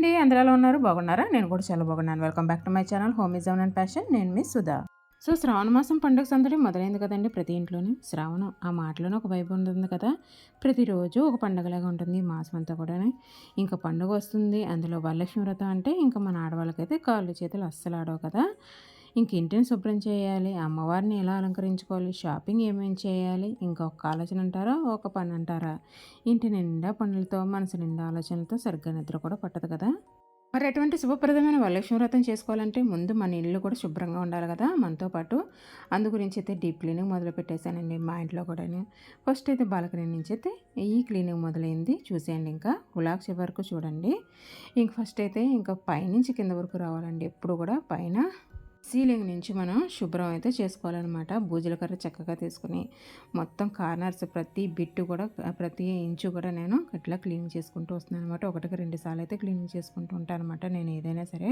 అండి? అందరూ ఉన్నారు? బాగున్నారా? నేను కూడా చాలా బాగున్నాను. Welcome back to my channel home is and passion నేను మీ సుధా. సో శ్రావణ మాసం పండుగ సందడి మొదలైంది కదండి ప్రతి ఇంట్లోనే. శ్రావణం ఆ మాటలోనే ఒక వైపు ఉంటుంది కదా. ప్రతిరోజు ఒక పండుగలాగా ఉంటుంది ఈ మాసం అంతా కూడా ఇంకా పండుగ వస్తుంది అందులో వరలక్ష్మి వ్రతం అంటే ఇంకా మన ఆడవాళ్ళకైతే కాళ్ళు చేతులు అస్సలు ఆడవు కదా. ఇంకింటిని శుభ్రం చేయాలి? అమ్మవారిని ఎలా అలంకరించుకోవాలి? షాపింగ్ ఏమేమి చేయాలి? ఇంకొక ఆలోచన అంటారా? ఒక పని అంటారా? ఇంటి నిండా పనులతో మనసు నిండా ఆలోచనలతో సరిగ్గా నిద్ర కూడా పట్టదు కదా? మరి అటువంటి శుభప్రదమైన వరలక్ష్మి వ్రతం చేసుకోవాలంటే ముందు మన ఇల్లు కూడా శుభ్రంగా ఉండాలి కదా మనతో పాటు. అందు గురించి అయితే డీప్ క్లీనింగ్ మొదలు పెట్టేశానండి మా ఇంట్లో కూడా ఫస్ట్ అయితే బాలకని నుంచి అయితే ఈ క్లీనింగ్ మొదలైంది. చూసేయండి ఇంకా. గులాక్షి వరకు చూడండి. ఇంక ఫస్ట్ అయితే ఇంకా పైనుంచి కింద వరకు రావాలండి. ఎప్పుడు కూడా పైన సీలింగ్ నుంచి మనం శుభ్రం అయితే చేసుకోవాలన్నమాట. బూజుల కర్ర చక్కగా తీసుకుని మొత్తం కార్నర్స్ ప్రతి బిట్టు కూడా ప్రతి ఇంచు కూడా నేను ఇట్లా క్లీన్ చేసుకుంటూ వస్తున్నాను అనమాట ఒకటికి రెండు సార్లు అయితే క్లీనింగ్ చేసుకుంటూ ఉంటాను అనమాట నేను ఏదైనా సరే.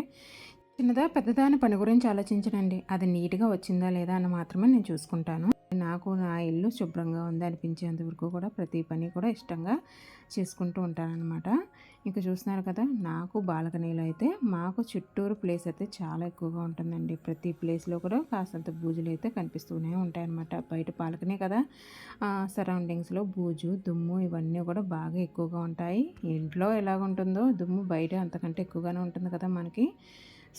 చిన్నదా పెద్దదా అని పని గురించి ఆలోచించనండి. అది నీట్గా వచ్చిందా లేదా అని మాత్రమే నేను చూసుకుంటాను. నాకు నా ఇల్లు శుభ్రంగా ఉంది అనిపించేంత వరకు కూడా ప్రతి పని కూడా ఇష్టంగా చేసుకుంటూ ఉంటానన్నమాట. ఇంకా చూస్తున్నారు కదా నాకు బాల్కనీలో అయితే మాకు చుట్టూరు ప్లేస్ అయితే చాలా ఎక్కువగా ఉంటుందండి. ప్రతి ప్లేస్లో కూడా కాస్తంత బూజులు అయితే కనిపిస్తూనే ఉంటాయన్నమాట. బయట బాల్కనీ కదా సరౌండింగ్స్లో బూజు దుమ్ము ఇవన్నీ కూడా బాగా ఎక్కువగా ఉంటాయి. ఇంట్లో ఎలాగుంటుందో దుమ్ము బయట అంతకంటే ఎక్కువగానే ఉంటుంది కదా మనకి.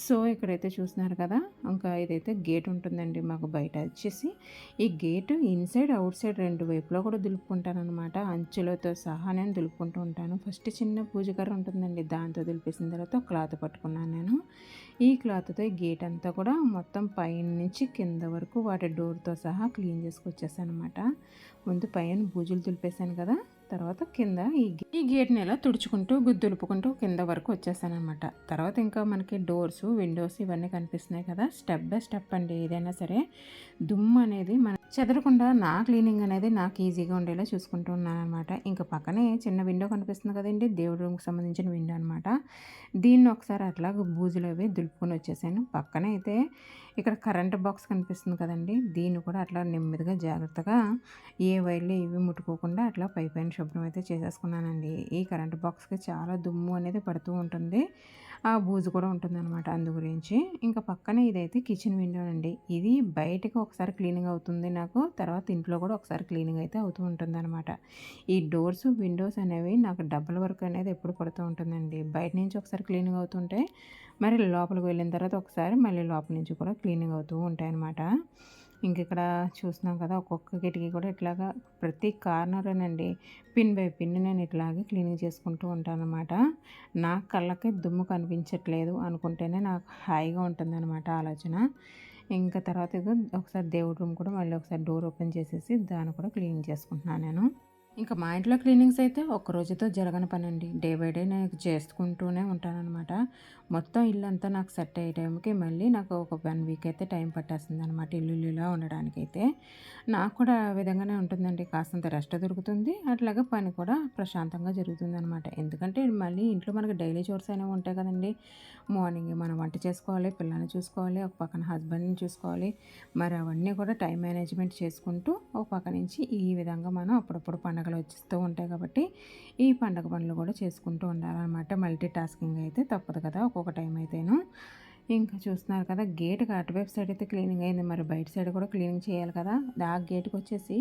సో ఇక్కడైతే చూస్తున్నారు కదా ఇంకా ఇదైతే గేట్ ఉంటుందండి మాకు బయట వచ్చేసి. ఈ గేటు ఇన్సైడ్ అవుట్ సైడ్ రెండు వైపులో కూడా దులుపుకుంటాను అనమాట అంచులతో సహా నేను దులుపుకుంటూ ఉంటాను. ఫస్ట్ చిన్న పూజకర్ర ఉంటుందండి దాంతో దులిపేసిన తర్వాత క్లాత్ పట్టుకున్నాను నేను. ఈ క్లాత్తో ఈ గేట్ అంతా కూడా మొత్తం పైన నుంచి కింద వరకు వాటి డోర్తో సహా క్లీన్ చేసుకొచ్చేసాను అనమాట ముందు పైన బూజులు దులిపేశాను కదా తర్వాత కింద ఈ ఈ గేట్ని ఇలా తుడుచుకుంటూ గుద్దులుపుకుంటూ కింద వరకు వచ్చేసాను అనమాట తర్వాత ఇంకా మనకి డోర్స్ విండోస్ ఇవన్నీ కనిపిస్తున్నాయి కదా. స్టెప్ బై స్టెప్ అండి ఏదైనా సరే. దుమ్ము అనేది మన చెదరకుండా నా క్లీనింగ్ అనేది నాకు ఈజీగా ఉండేలా చూసుకుంటూ ఉన్నాను అనమాట ఇంకా పక్కనే చిన్న విండో కనిపిస్తుంది కదండి దేవుడి రూమ్కి సంబంధించిన విండో అనమాట దీన్ని ఒకసారి అట్లా బూజులు అవి దులుపుకొని వచ్చేసాను. పక్కనే అయితే ఇక్కడ కరెంట్ బాక్స్ కనిపిస్తుంది కదండి దీన్ని కూడా అట్లా నెమ్మదిగా జాగ్రత్తగా ఏ వైర్లు ఇవి ముట్టుకోకుండా అట్లా పై పైన శుభ్రం అయితే చేసేసుకున్నానండి. ఈ కరెంట్ బాక్స్కి చాలా దుమ్ము అనేది పడుతూ ఉంటుంది. బూజు కూడా ఉంటుందన్నమాట అందు గురించి. ఇంకా పక్కనే ఇదైతే కిచెన్ విండో అండి ఇది బయటకు ఒకసారి క్లీనింగ్ అవుతుంది నాకు తర్వాత ఇంట్లో కూడా ఒకసారి క్లీనింగ్ అయితే అవుతూ ఉంటుంది అనమాట ఈ డోర్స్ విండోస్ అనేవి నాకు డబ్బుల వర్క్ అనేది ఎప్పుడు పడుతూ ఉంటుందండి. బయట నుంచి ఒకసారి క్లీనింగ్ అవుతుంటే మరి లోపలికి వెళ్ళిన తర్వాత ఒకసారి మళ్ళీ లోపల నుంచి కూడా క్లీనింగ్ అవుతూ ఉంటాయి అనమాట ఇంక ఇక్కడ చూస్తున్నాం కదా ఒక్కొక్క కిటికీ కూడా ఇట్లాగా ప్రతి కార్నర్నండి పిన్ బై పిన్ నేను ఇట్లాగే క్లీనింగ్ చేసుకుంటూ ఉంటాను అనమాట నా కళ్ళకి దుమ్ము కనిపించట్లేదు అనుకుంటేనే నాకు హాయిగా ఉంటుందన్నమాట ఆలోచన. ఇంకా తర్వాత ఒకసారి దేవుడి రూమ్ కూడా మళ్ళీ ఒకసారి డోర్ ఓపెన్ చేసేసి దాన్ని కూడా క్లీన్ చేసుకుంటున్నాను నేను. ఇంకా మా ఇంట్లో క్లీనింగ్స్ అయితే ఒక్క రోజుతో జరగని పని అండి డే బై డే నేను చేసుకుంటూనే ఉంటానన్నమాట. మొత్తం ఇల్లు అంతా నాకు సెట్ అయ్యే టైంకి మళ్ళీ నాకు ఒక వన్ వీక్ అయితే టైం పట్టేస్తుంది అనమాట ఇల్లు ఇల్లులా ఉండడానికైతే. నాకు కూడా ఆ విధంగానే ఉంటుందండి. కాస్తంత రెస్ట్ దొరుకుతుంది. అట్లాగే పని కూడా ప్రశాంతంగా జరుగుతుంది అనమాట ఎందుకంటే మళ్ళీ ఇంట్లో మనకి డైలీ చోర్స్ అనేవి ఉంటాయి కదండి. మార్నింగ్ మనం వంట చేసుకోవాలి పిల్లల్ని చూసుకోవాలి ఒక పక్కన హస్బెండ్ని చూసుకోవాలి. మరి అవన్నీ కూడా టైం మేనేజ్మెంట్ చేసుకుంటూ ఒక పక్క నుంచి ఈ విధంగా మనం అప్పుడప్పుడు పని పండగలు వచ్చిస్తూ ఉంటాయి కాబట్టి ఈ పండగ పనులు కూడా చేసుకుంటూ ఉండాలన్నమాట. మల్టీ టాస్కింగ్ అయితే తప్పదు కదా ఒక్కొక్క టైం అయితేను. ఇంకా చూస్తున్నారు కదా గేట్కి అటువైపు సైడ్ అయితే క్లీనింగ్ అయింది. మరి బయట సైడ్ కూడా క్లీనింగ్ చేయాలి కదా. ఆ గేట్కి వచ్చేసి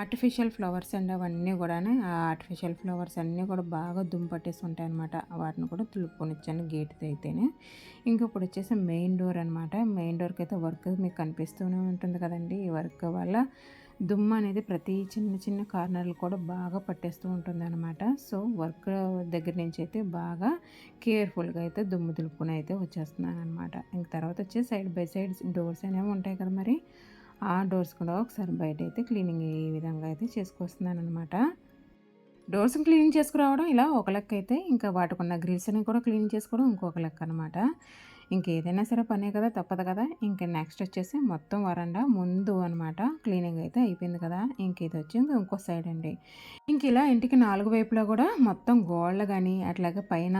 ఆర్టిఫిషియల్ ఫ్లవర్స్ అండ్ అవన్నీ కూడా ఆ ఆర్టిఫిషియల్ ఫ్లవర్స్ అన్నీ కూడా బాగా దుమ్పట్టేసి ఉంటాయి అనమాట వాటిని కూడా తులుపుకొనిచ్చాను గేట్ అయితేనే. ఇంకా ఇప్పుడు వచ్చేసి మెయిన్ డోర్ అనమాట మెయిన్ డోర్కి అయితే వర్క్ మీకు కనిపిస్తూనే ఉంటుంది కదండి. ఈ వర్క్ వల్ల దుమ్ము అనేది ప్రతి చిన్న చిన్న కార్నర్లు కూడా బాగా పట్టేస్తూ ఉంటుంది అనమాట సో వర్క్ దగ్గర నుంచి అయితే బాగా కేర్ఫుల్గా అయితే దుమ్ము దులుపుకుని అయితే వచ్చేస్తున్నాను అనమాట ఇంక తర్వాత వచ్చి సైడ్ బై సైడ్ డోర్స్ అనేవి ఉంటాయి కదా మరి ఆ డోర్స్ కూడా ఒకసారి బయట అయితే క్లీనింగ్ ఈ విధంగా అయితే చేసుకొస్తున్నాను అనమాట డోర్స్ క్లీనింగ్ చేసుకురావడం ఇలా ఒక లెక్క అయితే ఇంకా వాటికున్న గ్రిల్స్ని కూడా క్లీన్ చేసుకోవడం ఇంకొక లెక్క అనమాట ఇంకేదైనా సరే పనే కదా తప్పదు కదా. ఇంక నెక్స్ట్ వచ్చేసి మొత్తం వరండా ముందు అనమాట క్లీనింగ్ అయితే అయిపోయింది కదా. ఇంక ఇది వచ్చింది ఇంకో సైడ్ అండి. ఇంక ఇలా ఇంటికి నాలుగు వైపులా కూడా మొత్తం గోళ్ళు కానీ అట్లాగే పైన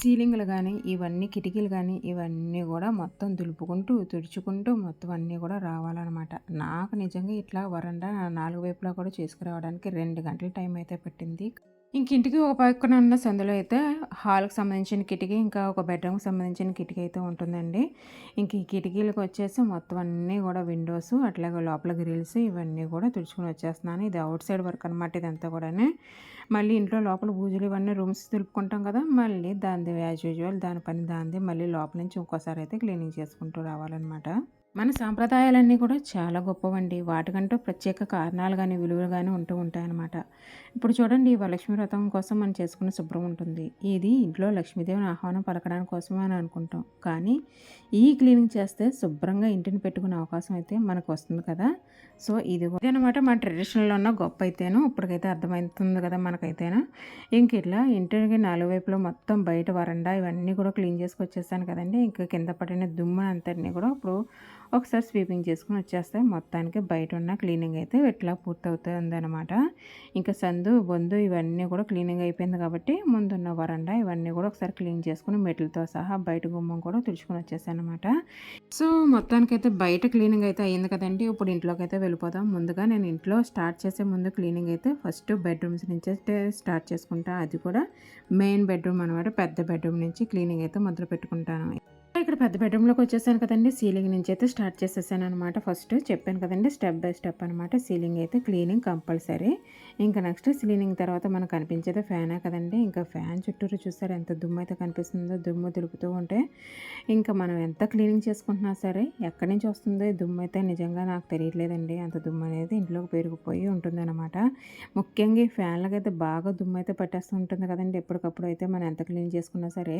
సీలింగ్లు కానీ ఇవన్నీ కిటికీలు కానీ ఇవన్నీ కూడా మొత్తం దులుపుకుంటూ తుడుచుకుంటూ మొత్తం అన్నీ కూడా రావాలన్నమాట. నాకు నిజంగా ఇట్లా వరండా నాలుగు వైపులా కూడా చేసుకురావడానికి రెండు గంటల టైం అయితే పెట్టింది. ఇంక ఇంటికి ఒక పక్కన ఉన్న సందులో అయితే హాల్‌కి సంబంధించిన కిటికీ, ఇంకా ఒక బెడ్‌రూమ్‌కి సంబంధించిన కిటికీ అయితే ఉంటుందండి. ఇంక ఈ కిటికీలకి వచ్చేసి మొత్తం అన్నీ కూడా విండోస్ అట్లాగే లోపల గ్రిల్స్ ఇవన్నీ కూడా తుడుచుకొని వచ్చేస్తున్నాను. ఇది అవుట్ సైడ్ వర్క్ అనమాట ఇదంతా కూడా మళ్ళీ ఇంట్లో లోపల బూజులు ఇవన్నీ రూమ్స్ దులుపుకుంటాం కదా! మళ్ళీ దాని యాజ్ యూజువల్ దాని పని దాంది మళ్ళీ లోపల నుంచి ఇంకోసారి అయితే క్లీనింగ్ చేసుకుంటూ రావాలనమాట. మన సాంప్రదాయాలన్నీ కూడా చాలా గొప్పవండి. వాటికంటూ ప్రత్యేక కారణాలు కానీ విలువలు కానీ ఉంటూ ఉంటాయన్నమాట. ఇప్పుడు చూడండి వరలక్ష్మి వ్రతం కోసం మనం చేసుకున్న శుభ్రం ఉంటుంది. ఇది ఇంట్లో లక్ష్మీదేవిని ఆహ్వానం పలకడానికి కోసమే అని అనుకుంటాం. కానీ ఈ క్లీనింగ్ చేస్తే శుభ్రంగా ఇంటిని పెట్టుకునే అవకాశం అయితే మనకు వస్తుంది కదా! సో ఇది ఇదనమాట మన ట్రెడిషనల్‌లో ఉన్న గొప్ప అయితేను. ఇప్పటికైతే అర్థమవుతుంది కదా మనకైతేనా ఇంక ఇట్లా ఇంటికి నాలుగు వైపులో మొత్తం బయట వరండా ఇవన్నీ కూడా క్లీన్ చేసుకొచ్చేసాను కదండి ఇంక కింద పడిన దుమ్ము అంతటినీ కూడా ఇప్పుడు ఒకసారి స్వీపింగ్ చేసుకొని వచ్చేస్తే మొత్తానికి బయట ఉన్న క్లీనింగ్ అయితే ఇట్లా పూర్తవుతుందనమాట ఇంకా సందు బొందు ఇవన్నీ కూడా క్లీనింగ్ అయిపోయింది కాబట్టి ముందున్న వరండా ఇవన్నీ కూడా ఒకసారి క్లీన్ చేసుకుని మెట్లతో సహా బయట గుమ్మం కూడా తుడుచుకుని వచ్చేసాను అనమాట సో మొత్తానికైతే బయట క్లీనింగ్ అయితే అయ్యింది కదండి. ఇప్పుడు ఇంట్లోకి అయితే వెళ్ళిపోదాం. ముందుగా నేను ఇంట్లో స్టార్ట్ చేసే ముందు క్లీనింగ్ అయితే ఫస్ట్ బెడ్రూమ్స్ నుంచి స్టార్ట్ చేసుకుంటా. అది కూడా మెయిన్ బెడ్రూమ్ అనమాట పెద్ద బెడ్రూమ్ నుంచి క్లీనింగ్ అయితే మొదలు పెట్టుకుంటాను ఇక్కడ పెద్ద బెడ్రూమ్లోకి వచ్చేసాను కదండి. సీలింగ్ నుంచి అయితే స్టార్ట్ చేసేసాను అనమాట ఫస్ట్ చెప్పాను కదండి స్టెప్ బై స్టెప్ అనమాట సీలింగ్ అయితే క్లీనింగ్ కంపల్సరీ. ఇంకా నెక్స్ట్ సీలింగ్ తర్వాత మనకు కనిపించేది ఫ్యానే కదండి. ఇంకా ఫ్యాన్ చుట్టూరు చూస్తారు ఎంత దుమ్ము అయితే కనిపిస్తుందో. దుమ్ము దులుపుతూ ఉంటే ఇంకా మనం ఎంత క్లీనింగ్ చేసుకుంటున్నా సరే ఎక్కడి నుంచి వస్తుందో దుమ్ము అయితే నిజంగా నాకు తెలియట్లేదండి. అంత దుమ్ము అనేది ఇంట్లోకి పెరిగిపోయి ఉంటుందన్నమాట ముఖ్యంగా ఈ ఫ్యాన్లకైతే బాగా దుమ్ము అయితే పట్టేస్తూ ఉంటుంది కదండి. ఎప్పటికప్పుడు అయితే మనం ఎంత క్లీన్ చేసుకున్నా సరే.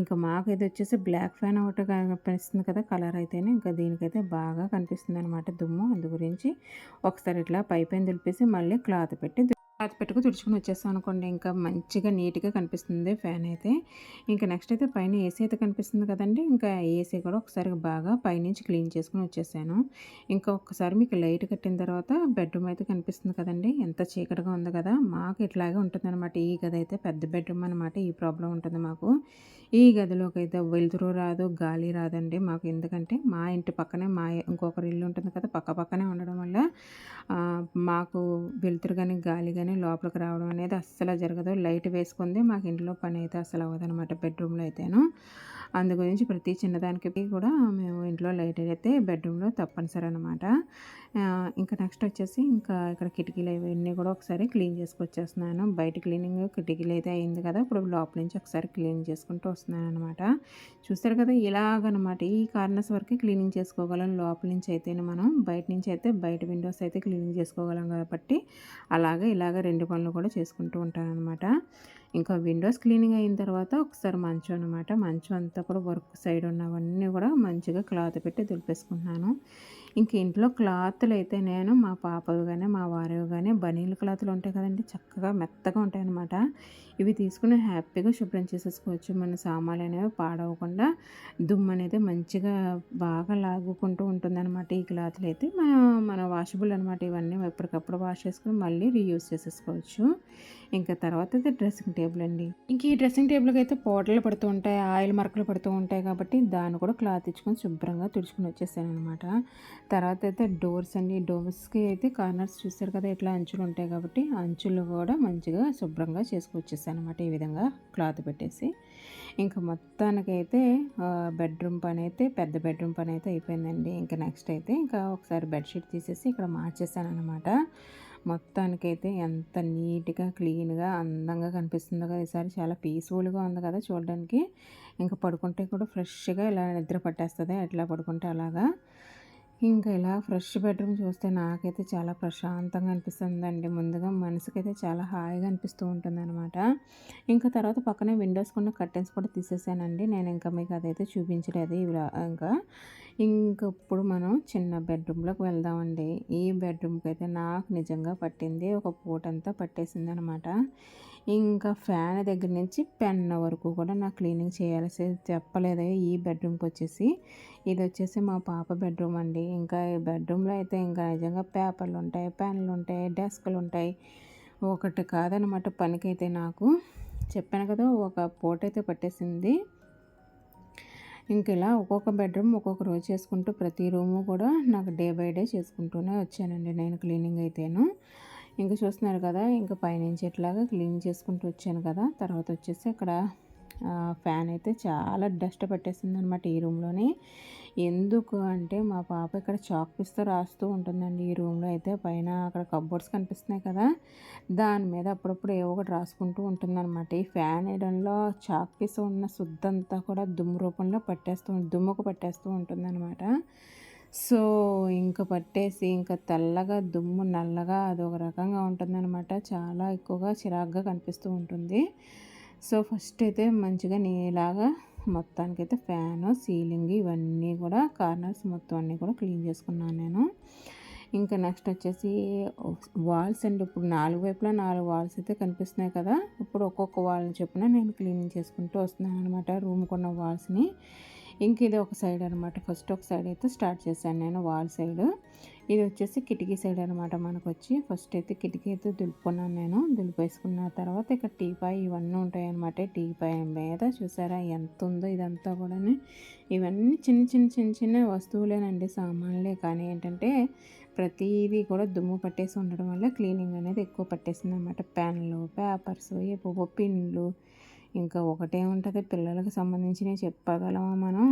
ఇంకా మాకు ఇది వచ్చేసి బ్లాక్ ఫ్యాన్ పైన ఒకటి కనిపిస్తుంది కదా కలర్ అయితేనే ఇంకా దీనికైతే బాగా కనిపిస్తుంది అనమాట దుమ్ము. అందు గురించి ఒకసారి ఇట్లా పైపైన దులిపేసి మళ్ళీ క్లాత్ పెట్టి క్లాత్ పెట్టుకు తుడుచుకుని వచ్చేస్తాం అనుకోండి. ఇంకా మంచిగా నీట్గా కనిపిస్తుంది ఫ్యాన్ అయితే. ఇంకా నెక్స్ట్ అయితే పైన ఏసీ అయితే కనిపిస్తుంది కదండి. ఇంకా ఏసీ కూడా ఒకసారి బాగా పైనుంచి క్లీన్ చేసుకుని వచ్చేసాను. ఇంకా ఒక్కసారి మీకు లైట్ కట్టిన తర్వాత బెడ్రూమ్ అయితే కనిపిస్తుంది కదండి. ఎంత చీకటిగా ఉంది కదా. మాకు ఇట్లాగే ఉంటుంది అనమాట ఈ గది అయితే పెద్ద బెడ్రూమ్ అనమాట ఈ ప్రాబ్లం ఉంటుంది మాకు. ఈ గదిలోకి అయితే వెలుతురు రాదు గాలి రాదండి మాకు. ఎందుకంటే మా ఇంటి పక్కనే మా ఇంకొకరి ఇల్లు ఉంటుంది కదా. పక్క పక్కనే ఉండడం వల్ల మాకు వెలుతురు కానీ గాలి కానీ లోపలికి రావడం అనేది అస్సలు జరగదు. లైట్ వేసుకుంది మాకు ఇంట్లో పని అయితే అసలు అవ్వదనమాట బెడ్రూమ్లో అయితేను. అందు గురించి ప్రతి చిన్నదానికి కూడా మేము ఇంట్లో లైట్ అయితే బెడ్రూమ్లో తప్పనిసరి అనమాట ఇంకా నెక్స్ట్ వచ్చేసి ఇంకా ఇక్కడ కిటికీలు ఇవన్నీ కూడా ఒకసారి క్లీన్ చేసుకొచ్చేస్తున్నాను. బయట క్లీనింగ్ కిటికీలు అయితే అయింది కదా ఇప్పుడు లోపల నుంచి ఒకసారి క్లీన్ చేసుకుంటూ వస్తున్నాను అనమాట చూస్తారు కదా ఇలాగనమాట ఈ కార్నర్స్ వరకు క్లీనింగ్ చేసుకోగలం. లోపల నుంచి అయితే మనం బయట నుంచి అయితే బయట విండోస్ అయితే క్లీనింగ్ చేసుకోగలం కాబట్టి అలాగే ఇలాగ రెండు పనులు కూడా చేసుకుంటూ ఉంటాను అనమాట ఇంకా విండోస్ క్లీనింగ్ అయిన తర్వాత ఒకసారి మంచం అనమాట మంచం అంతా కూడా వర్క్ సైడ్ ఉన్నవన్నీ కూడా మంచిగా క్లాత్ పెట్టి దులిపేసుకున్నాను ఇంక ఇంట్లో క్లాత్లు అయితే నేను మా పాపవి కానీ మా వారివి కానీ బనీల క్లాత్లు ఉంటాయి కదండి. చక్కగా మెత్తగా ఉంటాయి అనమాట ఇవి తీసుకుని హ్యాపీగా శుభ్రం చేసేసుకోవచ్చు. మన సామాన్లు అనేవి పాడవకుండా దుమ్ము అనేది మంచిగా బాగా లాగుకుంటూ ఉంటుంది అనమాట ఈ క్లాత్లు అయితే మన మన వాషబుల్ అనమాట ఇవన్నీ ఎప్పటికప్పుడు వాష్ చేసుకుని మళ్ళీ రీయూజ్ చేసేసుకోవచ్చు. ఇంకా తర్వాత అయితే డ్రెస్సింగ్ టేబుల్ అండి. ఇంక ఈ డ్రెస్సింగ్ టేబుల్కి అయితే పోటలు పడుతూ ఉంటాయి ఆయిల్ మరకలు పడుతూ ఉంటాయి కాబట్టి దాన్ని కూడా క్లాత్ ఇచ్చుకొని శుభ్రంగా తుడుచుకుని వచ్చేసాను అనమాట తర్వాత అయితే డోర్స్ అండి. డోర్స్కి అయితే కార్నర్స్ చూస్తారు కదా ఇట్లా అంచులు ఉంటాయి కాబట్టి అంచులు కూడా మంచిగా శుభ్రంగా చేసుకొచ్చేసాను అనమాట ఈ విధంగా క్లాత్ పెట్టేసి. ఇంకా మొత్తానికైతే బెడ్రూమ్ పని అయితే పెద్ద బెడ్రూమ్ పని అయితే అయిపోయిందండి. ఇంకా నెక్స్ట్ అయితే ఇంకా ఒకసారి బెడ్షీట్ తీసేసి ఇక్కడ మార్చేసాను అనమాట మొత్తానికైతే ఎంత నీట్గా క్లీన్గా అందంగా కనిపిస్తుందో కదా ఈసారి చాలా పీస్ఫుల్గా ఉంది కదా చూడడానికి. ఇంకా పడుకుంటే కూడా ఫ్రెష్గా ఇలా నిద్ర పట్టేస్తుంది ఎట్లా పడుకుంటే అలాగా. ఇంకా ఇలా ఫ్రెష్ బెడ్రూమ్ చూస్తే నాకైతే చాలా ప్రశాంతంగా అనిపిస్తుందండి. ముందుగా మనసుకైతే చాలా హాయిగా అనిపిస్తూ ఉంటుంది అనమాట ఇంకా తర్వాత పక్కనే విండోస్ కొన్ని కర్టెన్స్ కూడా తీసేసానండి. నేను ఇంకా మీకు అదైతే చూపించలేదు ఇంకా. ఇంకా ఇప్పుడు మనం చిన్న బెడ్రూమ్లోకి వెళ్దామండి. ఈ బెడ్రూమ్కి అయితే నాకు నిజంగా పట్టింది. ఒక పూటంతా పట్టేసింది అనమాట ఇంకా ఫ్యాన్ దగ్గర నుంచి పెన్ వరకు కూడా నాకు క్లీనింగ్ చేయాల్సి చెప్పలేదు. ఈ బెడ్రూమ్కి వచ్చేసి. ఇది వచ్చేసి మా పాప బెడ్రూమ్ అండి. ఇంకా ఈ బెడ్రూమ్లో అయితే ఇంకా నిజంగా పేపర్లు ఉంటాయి పెన్లు ఉంటాయి డెస్క్లు ఉంటాయి. ఒకటి కాదనమాట పనికైతే నాకు. చెప్పాను కదా ఒక పూట అయితే పట్టేసింది. ఇంక ఇలా ఒక్కొక్క బెడ్రూమ్ ఒక్కొక్క రోజు చేసుకుంటూ ప్రతి రూము కూడా నాకు డే బై డే చేసుకుంటూనే వచ్చానండి నేను క్లీనింగ్ అయితేను. ఇంకా చూస్తున్నారు కదా ఇంకా పైనుంచి ఎట్లాగా క్లీన్ చేసుకుంటూ వచ్చాను కదా. తర్వాత వచ్చేసి అక్కడ ఫ్యాన్ అయితే చాలా డస్ట్ పట్టేసింది అనమాట ఈ రూమ్లోని. ఎందుకు అంటే మా పాప ఇక్కడ చాక్ పిస్తో రాస్తూ ఉంటుందండి ఈ రూమ్లో అయితే. పైన అక్కడ కబ్బోర్డ్స్ కనిపిస్తున్నాయి కదా దాని మీద అప్పుడప్పుడు ఏవో ఒకటి రాసుకుంటూ ఉంటుందన్నమాట. ఈ ఫ్యాన్ వేయడంలో చాక్ పీస్ ఉన్న శుద్ధంతా కూడా దుమ్ము రూపంలో పట్టేస్తూ దుమ్ముకు పట్టేస్తూ ఉంటుందన్నమాట. సో ఇంకా పట్టేసి ఇంకా తెల్లగా దుమ్ము నల్లగా అదొక రకంగా ఉంటుందన్నమాట. చాలా ఎక్కువగా చిరాగ్గా కనిపిస్తూ ఉంటుంది. సో ఫస్ట్ అయితే మంచిగా నీలాగా మొత్తానికి అయితే ఫ్యాను సీలింగ్ ఇవన్నీ కూడా కార్నర్స్ మొత్తం అన్నీ కూడా క్లీన్ చేసుకున్నాను నేను. ఇంకా నెక్స్ట్ వచ్చేసి వాల్స్ అండి. ఇప్పుడు నాలుగు వైపులా నాలుగు వాల్స్ అయితే కనిపిస్తున్నాయి కదా. ఇప్పుడు ఒక్కొక్క వాల్ని చొప్పున నేను క్లీనింగ్ చేసుకుంటూ వస్తున్నాను అనమాట రూమ్కి ఉన్న వాల్స్ని. ఇంక ఇది ఒక సైడ్ అనమాట. ఫస్ట్ ఒక సైడ్ అయితే స్టార్ట్ చేశాను నేను వాల్ సైడ్. ఇది వచ్చేసి కిటికీ సైడ్ అనమాట మనకు వచ్చి ఫస్ట్ అయితే కిటికీ అయితే దులుపుకున్నాను నేను. దులిపేసుకున్న తర్వాత ఇక్కడ టీపాయ్ ఇవన్నీ ఉంటాయి అనమాట. టీపాయ్ మీద చూసారా ఎంత ఉందో ఇదంతా కూడా ఇవన్నీ చిన్న చిన్న చిన్న చిన్న వస్తువులేనండి సామాన్లే. కానీ ఏంటంటే ప్రతిదీ కూడా దుమ్ము పట్టేసి ఉండడం వల్ల క్లీనింగ్ అనేది ఎక్కువ పట్టేసింది అనమాట పెన్లు పేపర్స్ ఏవో పిన్లు ఇంకా ఒకటే ఉంటుంది పిల్లలకు సంబంధించినవి చెప్పగలమా మనం?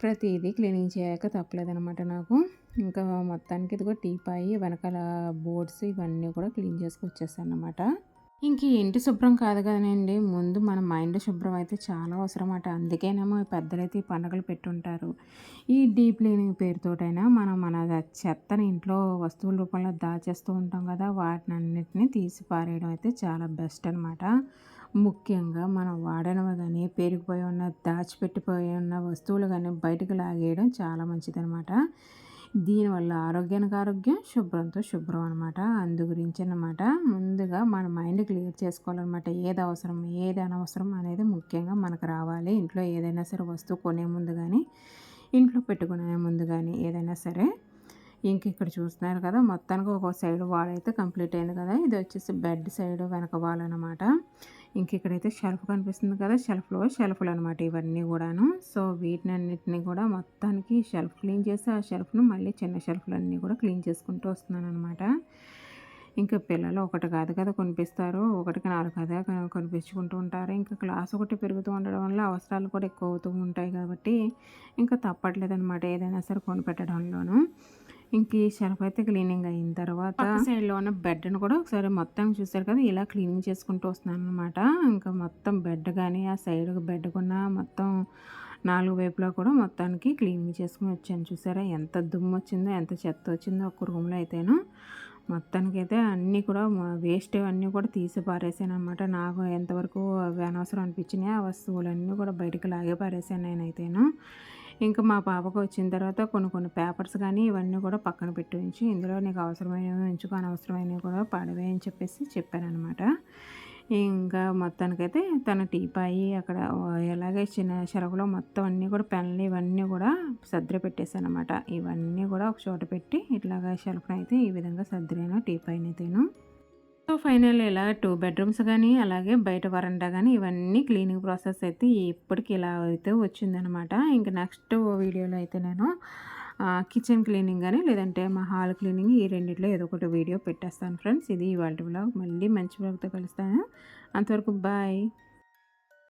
ప్రతిదీ క్లీనింగ్ చేయక తప్పలేదనమాట నాకు. ఇంకా మొత్తానికి ఇదిగో టీపాయి వెనకాల బోర్డ్స్ ఇవన్నీ కూడా క్లీన్ చేసుకొచ్చేసాను అనమాట ఇంక ఇంటి శుభ్రం కాదు కదండి ముందు మన మైండ్ శుభ్రం అయితే చాలా అవసరం అట అందుకేనేమో పెద్దలైతే ఈ పండుగలు పెట్టుంటారు. ఈ డీప్ క్లీనింగ్ పేరుతోటైనా మనం మన చెత్తని ఇంట్లో వస్తువుల రూపంలో దాచేస్తూ ఉంటాం కదా వాటిని అన్నిటినీ తీసి పారేయడం అయితే చాలా బెస్ట్ అనమాట ముఖ్యంగా మనం వాడనవి కానీ పేరుకుపోయి ఉన్న దాచిపెట్టిపోయి ఉన్న వస్తువులు కానీ బయటకు లాగేయడం చాలా మంచిదనమాట దీనివల్ల ఆరోగ్యానికి ఆరోగ్యం శుభ్రంతో శుభ్రం అనమాట అందు గురించి అనమాట ముందుగా మన మైండ్ క్లియర్ చేసుకోవాలన్నమాట. ఏది అవసరం ఏది అనవసరం అనేది ముఖ్యంగా మనకు రావాలి. ఇంట్లో ఏదైనా సరే వస్తువు కొనే ముందు కానీ ఇంట్లో పెట్టుకునే ముందు కానీ ఏదైనా సరే ఇంక ఇక్కడ చూస్తున్నారు కదా మొత్తానికి ఒక సైడ్ వాల్ అయితే కంప్లీట్ అయింది కదా. ఇది వచ్చేసి బెడ్ సైడ్ వెనక వాల్ అనమాట ఇంక ఇక్కడైతే షెల్ఫ్ కనిపిస్తుంది కదా షెల్ఫ్లో షెల్ఫ్లు అనమాట ఇవన్నీ కూడాను. సో వీటిని అన్నిటిని కూడా మొత్తానికి షెల్ఫ్ క్లీన్ చేసి ఆ షెల్ఫ్ను మళ్ళీ చిన్న షెల్ఫ్లన్నీ కూడా క్లీన్ చేసుకుంటూ వస్తున్నాను అనమాట ఇంకా పిల్లలు ఒకటి కాదు కదా కొనిపిస్తారు ఒకటికి నాలుగు కదా కొనిపించుకుంటూ ఉంటారు. ఇంకా క్లాస్ ఒకటి పెరుగుతూ ఉండడం వల్ల అవసరాలు కూడా ఎక్కువ అవుతూ ఉంటాయి కాబట్టి ఇంకా తప్పట్లేదు అనమాట ఏదైనా సరే కొనిపెట్టడంలోనూ. ఇంక ఈ షెల్ఫ్ అయితే క్లీనింగ్ అయిన తర్వాత సైడ్లో ఉన్న బెడ్ని కూడా ఒకసారి మొత్తం చూసారు కదా ఇలా క్లీనింగ్ చేసుకుంటూ వస్తున్నాను అనమాట ఇంకా మొత్తం బెడ్ కానీ ఆ సైడ్ బెడ్ కొన్న మొత్తం నాలుగు వైపులా కూడా మొత్తానికి క్లీనింగ్ చేసుకుని వచ్చాను. చూసారా ఎంత దుమ్ము వచ్చిందో ఎంత చెత్త వచ్చిందో ఒక రూమ్లో అయితేను. మొత్తానికి అయితే అన్నీ కూడా వేస్ట్ అన్నీ కూడా తీసి పారేసాను అనమాట నాకు ఎంతవరకు అనవసరం అనిపించినాయి ఆ వస్తువులన్నీ కూడా బయటకు లాగే పారేసాను నేనైతేను. ఇంకా మా పాపకు వచ్చిన తర్వాత కొన్ని కొన్ని పేపర్స్ కానీ ఇవన్నీ కూడా పక్కన పెట్టి ఉంచి ఇందులో నీకు అవసరమైనవి ఉంచుకో అనవసరమైనవి కూడా పడవే అని చెప్పేసి చెప్పానమాట ఇంకా మొత్తానికైతే తన టీపాయి అక్కడ ఎలాగే చిన్న చెరకులో మొత్తం అన్నీ కూడా పెన్లు ఇవన్నీ కూడా సర్దిరి పెట్టేశానమాట ఇవన్నీ కూడా ఒక చోట పెట్టి ఇట్లాగా షెల్ఫ్ని అయితే ఈ విధంగా సర్దిరాను టీపాయిని అయితేను సో ఫైనల్ ఇలా టూ బెడ్రూమ్స్ కానీ అలాగే బయట వరండా కానీ ఇవన్నీ క్లీనింగ్ ప్రాసెస్ అయితే ఇప్పటికి ఇలా అయితే వచ్చిందనమాట. ఇంకా నెక్స్ట్ వీడియోలో అయితే నేను కిచెన్ క్లీనింగ్ కానీ లేదంటే మా హాల్ క్లీనింగ్ ఈ రెండిట్లో ఏదో ఒకటి వీడియో పెట్టేస్తాను ఫ్రెండ్స్. ఇది ఇవాళ బ్లాగ్ మళ్ళీ మంచి బ్లాగ్తో కలుస్తాను. అంతవరకు బాయ్.